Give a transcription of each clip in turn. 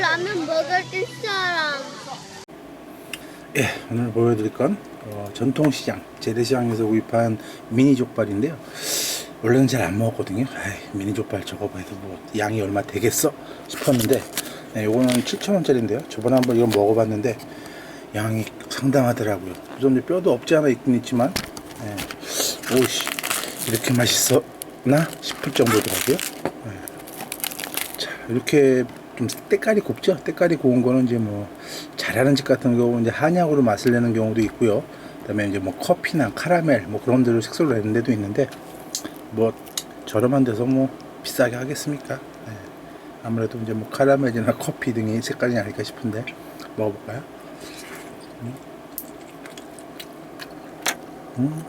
라면 먹을 사람. 예, 오늘 보여드릴 건 어, 전통시장 재래시장에서 구입한 미니 족발인데요. 원래는 잘 안 먹었거든요. 아이, 미니 족발 저거 봐도 뭐 양이 얼마 되겠어 싶었는데 네, 요거는 7,000원짜리인데요. 저번에 한번 이거 먹어봤는데 양이 상당하더라고요. 좀 뼈도 없지 않아 있긴 있지만 네. 오씨 이렇게 맛있었나 싶을 정도더라고요. 네. 자 이렇게 좀 때깔이 곱죠. 때깔이 고운 거는 이제 뭐 잘하는 집 같은 경우 이제 한약으로 맛을 내는 경우도 있고요. 그다음에 이제 뭐 커피나 카라멜 뭐 그런 데로 색소를 내는 데도 있는데 뭐 저렴한 데서 뭐 비싸게 하겠습니까? 네. 아무래도 이제 뭐 카라멜이나 커피 등이 색깔이 아닐까 싶은데 먹어볼까요? 음. 음.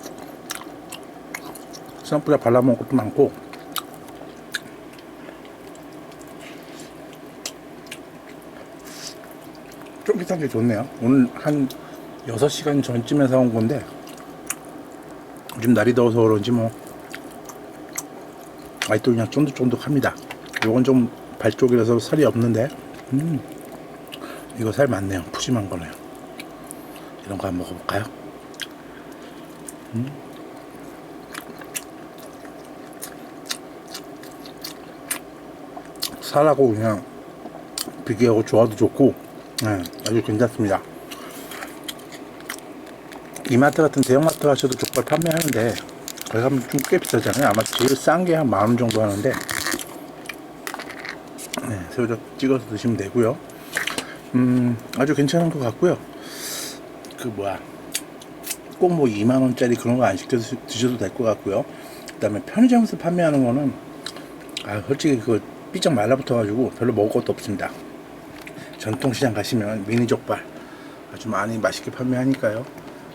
생각보다 발라먹은 것도 많고 쫄깃한 게 좋네요. 오늘 한 6시간 전쯤에 사온 건데 요즘 날이 더워서 그런지 뭐 아직도 그냥 쫀득쫀득합니다. 요건 좀 발 쪽이라서 살이 없는데 음 이거 살 많네요. 푸짐한 거네요. 이런 거 한번 먹어볼까요? 음. 살하고 그냥 비교하고 조화도 좋고 네, 아주 괜찮습니다. 이마트 같은 대형마트 가셔도 족발 판매하는데 거기 가면 좀 꽤 비싸잖아요. 아마 제일 싼 게 한 만원 정도 하는데 네, 새우젓 찍어서 드시면 되고요. 음, 아주 괜찮은 것 같고요. 그 뭐야 꼭 뭐 2만 원짜리 그런 거 안 시켜서 드셔도 될 것 같고요. 그다음에 편의점에서 판매하는 거는 아 솔직히 그 삐쩍 말라붙어 가지고 별로 먹을 것도 없습니다. 전통시장 가시면 미니 족발 아주 많이 맛있게 판매하니까요.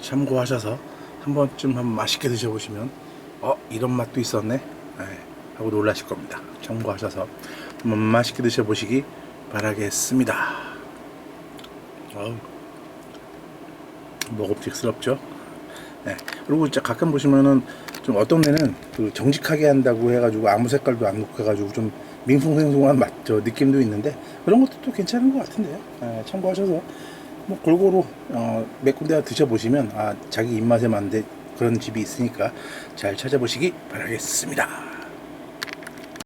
참고하셔서 한 번쯤 한번 맛있게 드셔보시면 어 이런 맛도 있었네 네, 하고 놀라실 겁니다. 참고하셔서 한번 맛있게 드셔보시기 바라겠습니다. 어우, 먹음직스럽죠? 네. 그리고 진짜 가끔 보시면은 좀 어떤 데는 그 정직하게 한다고 해가지고 아무 색깔도 안 넣고 해가지고 좀 밍숭생숭한 맛, 저 느낌도 있는데 그런 것도 또 괜찮은 것 같은데요. 네, 참고하셔서 뭐 골고루 어, 몇 군데 드셔보시면 아 자기 입맛에 맞는 그런 집이 있으니까 잘 찾아보시기 바라겠습니다.